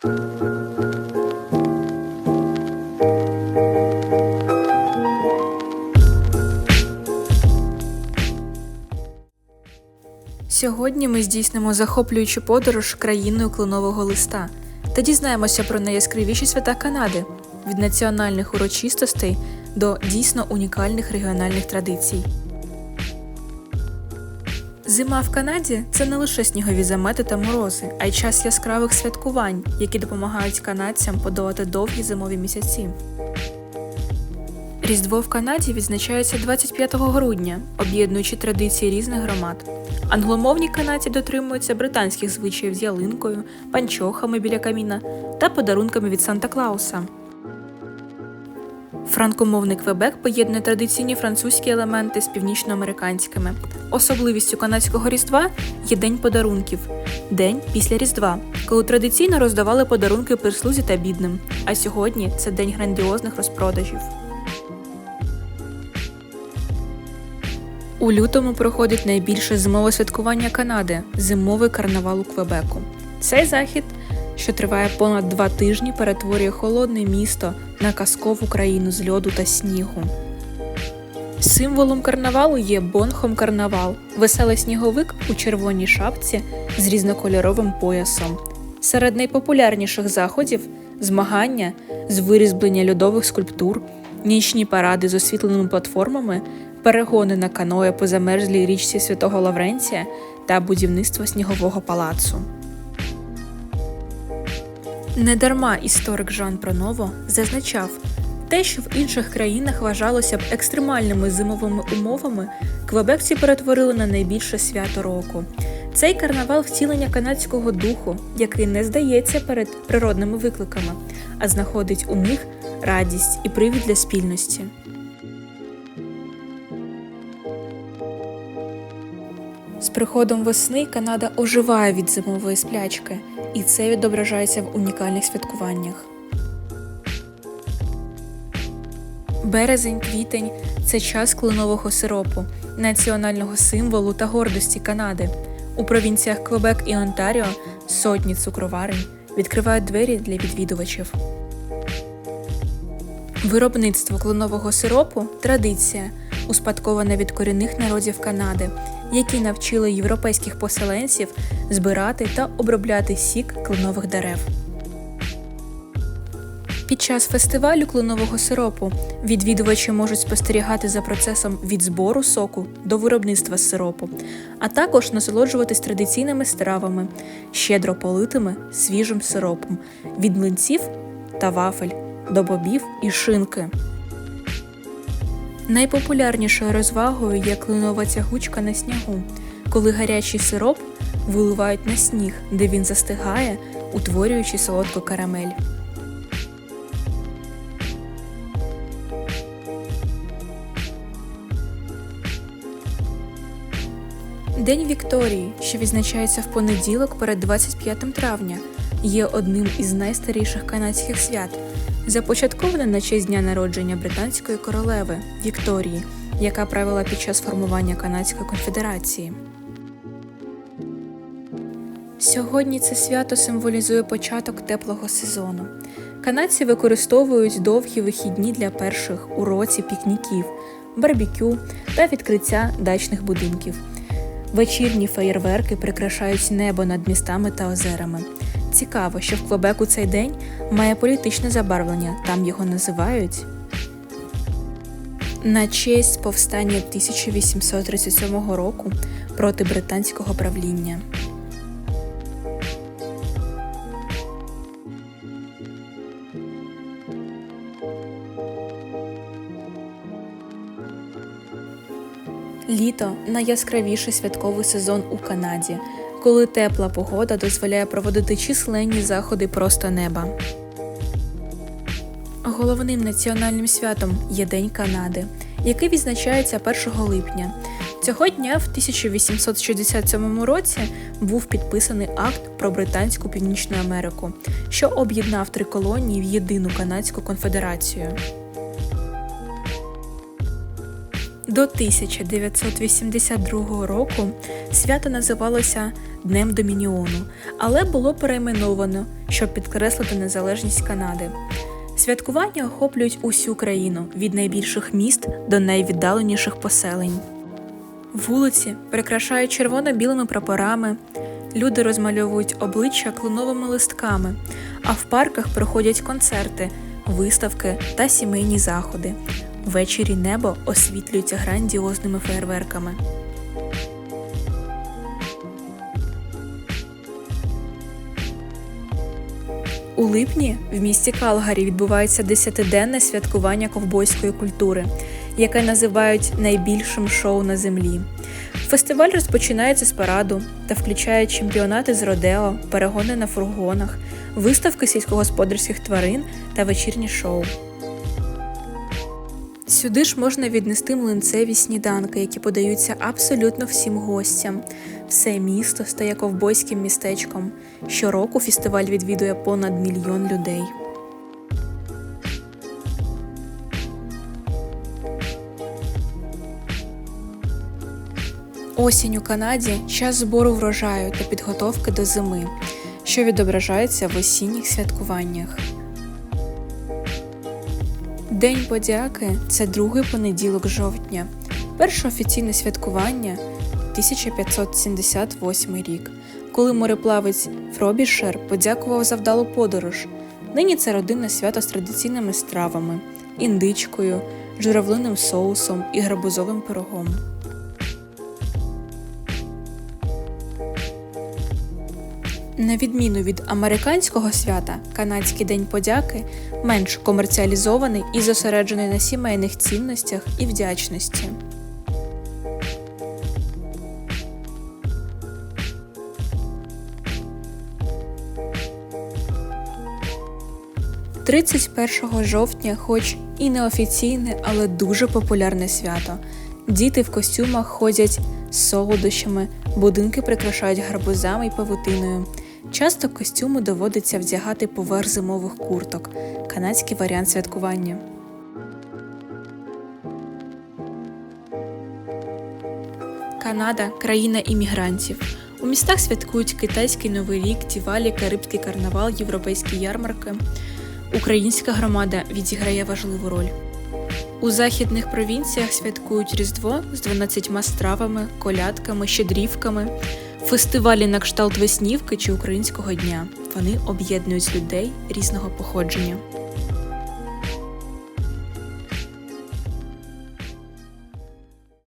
Сьогодні ми здійснимо захоплюючу подорож країною кленового листа та дізнаємося про найяскравіші свята Канади від національних урочистостей до дійсно унікальних регіональних традицій. Зима в Канаді це не лише снігові замети та морози, а й час яскравих святкувань, які допомагають канадцям подолати довгі зимові місяці. Різдво в Канаді відзначається 25 грудня, об'єднуючи традиції різних громад. Англомовні канадці дотримуються британських звичаїв з ялинкою, панчохами біля каміна та подарунками від Санта Клауса. Франкомовний Квебек поєднує традиційні французькі елементи з північноамериканськими. Особливістю канадського різдва є День подарунків день після Різдва, коли традиційно роздавали подарунки прислузі та бідним. А сьогодні це день грандіозних розпродажів. У лютому проходить найбільше зимове святкування Канади зимовий карнавал у Квебеку. Цей захід, що триває понад два тижні, перетворює холодне місто на казкову країну з льоду та снігу. Символом карнавалу є Бонхом карнавал, веселий сніговик у червоній шапці з різнокольоровим поясом. Серед найпопулярніших заходів змагання з вирізблення льодових скульптур, нічні паради з освітленими платформами, перегони на каное по замерзлій річці Святого Лавренція та будівництво снігового палацу. Недарма історик Жан Проново зазначав, те, що в інших країнах вважалося б екстремальними зимовими умовами, квебекці перетворили на найбільше свято року. Цей карнавал втілення канадського духу, який не здається перед природними викликами, а знаходить у них радість і привід для спільності. Приходом весни Канада оживає від зимової сплячки, і це відображається в унікальних святкуваннях. Березень, квітень це час кленового сиропу, національного символу та гордості Канади. У провінціях Квебек і Онтаріо сотні цукроварень відкривають двері для відвідувачів. Виробництво кленового сиропу традиція, успадкована від корінних народів Канади, які навчили європейських поселенців збирати та обробляти сік кленових дерев. Під час фестивалю кленового сиропу відвідувачі можуть спостерігати за процесом від збору соку до виробництва сиропу, а також насолоджуватись традиційними стравами, щедро политими свіжим сиропом від млинців та вафель до бобів і шинки. Найпопулярнішою розвагою є клинова тягучка на снігу, коли гарячий сироп виливають на сніг, де він застигає, утворюючи солодку карамель. День Вікторії, що відзначається в понеділок перед 25 травня, є одним із найстаріших канадських свят, започатковане на честь дня народження британської королеви Вікторії, яка правила під час формування Канадської конфедерації. Сьогодні це свято символізує початок теплого сезону. Канадці використовують довгі вихідні для перших у році пікніків, барбекю та відкриття дачних будинків. Вечірні феєрверки прикрашають небо над містами та озерами. Цікаво, що в Квебеку цей день має політичне забарвлення, там його називають на честь повстання 1837 року проти британського правління. Літо найяскравіший святковий сезон у Канаді, коли тепла погода дозволяє проводити численні заходи просто неба. Головним національним святом є День Канади, який відзначається 1 липня. Цього дня в 1867 році був підписаний акт про Британську Північну Америку, що об'єднав три колонії в єдину канадську конфедерацію. До 1982 року свято називалося Днем Домініону, але було перейменовано, щоб підкреслити незалежність Канади. Святкування охоплюють усю країну від найбільших міст до найвіддаленіших поселень. Вулиці прикрашають червоно-білими прапорами, люди розмальовують обличчя клиновими листками, а в парках проходять концерти, виставки та сімейні заходи. Ввечері небо освітлюється грандіозними феєрверками. У липні в місті Калгарі відбувається десятиденне святкування ковбойської культури, яке називають найбільшим шоу на землі. Фестиваль розпочинається з параду та включає чемпіонати з родео, перегони на фургонах, виставки сільськогосподарських тварин та вечірні шоу. Сюди ж можна віднести млинцеві сніданки, які подаються абсолютно всім гостям. Все місто стає ковбойським містечком. Щороку фестиваль відвідує понад мільйон людей. Осінь у Канаді час збору врожаю та підготовки до зими, що відображається в осінніх святкуваннях. День подяки це другий понеділок жовтня. Перше офіційне святкування 1578 рік, коли мореплавець Фробішер подякував за вдалу подорож. Нині це родинне свято з традиційними стравами, індичкою, журавлиним соусом і гарбузовим пирогом. На відміну від американського свята, канадський день подяки менш комерціалізований і зосереджений на сімейних цінностях і вдячності. «31 жовтня, хоч і неофіційне, але дуже популярне свято. Діти в костюмах ходять з солодощами, будинки прикрашають гарбузами і павутиною. Часто костюми доводиться вдягати поверх зимових курток, канадський варіант святкування. Канада країна іммігрантів. У містах святкують китайський новий рік, Дівалі, Карибський карнавал, європейські ярмарки. Українська громада відіграє важливу роль. У західних провінціях святкують Різдво з 12 стравами, колядками, щедрівками, фестивалі на кшталт Веснівки чи Українського дня. Вони об'єднують людей різного походження.